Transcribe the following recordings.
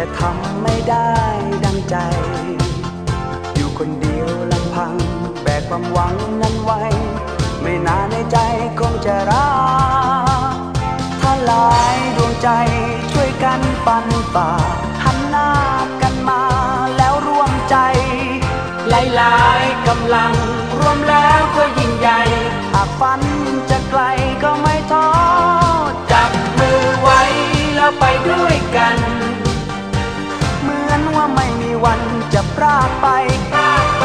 แต่ทำไม่ได้ดังใจ อยู่คนเดียวลำพัง แบกความหวังนั้นไว้ ไม่นานในใจคงจะรักถ้าหลายดวงใจช่วยกันปันป่าหันหน้ากันมาแล้วร่วมใจ หลายๆกำลังรวมแล้วก็ยิ่งใหญ่หากฝันจะไกลก็ไม่ท้อจับมือไว้แล้วไปด้วยกัน อนว่าไม่มีวันจะพรากไปพรากไป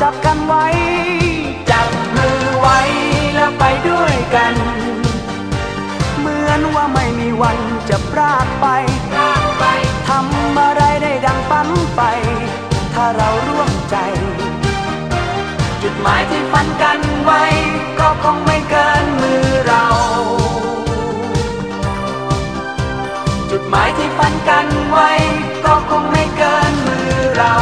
จับกันไว้ จับมือไว้แล้วไปด้วยกัน เหมือนว่าไม่มีวันจะพรากไปากไปทำอะไรได้ดังฝันไป ถ้าเราร่วมใจ จุดหมายที่ฝันกันไว้ ก็คงไม่เกินมือเรา จุดหมายที่ฝันกันไว้ ก็คงไม่เกินมือเรา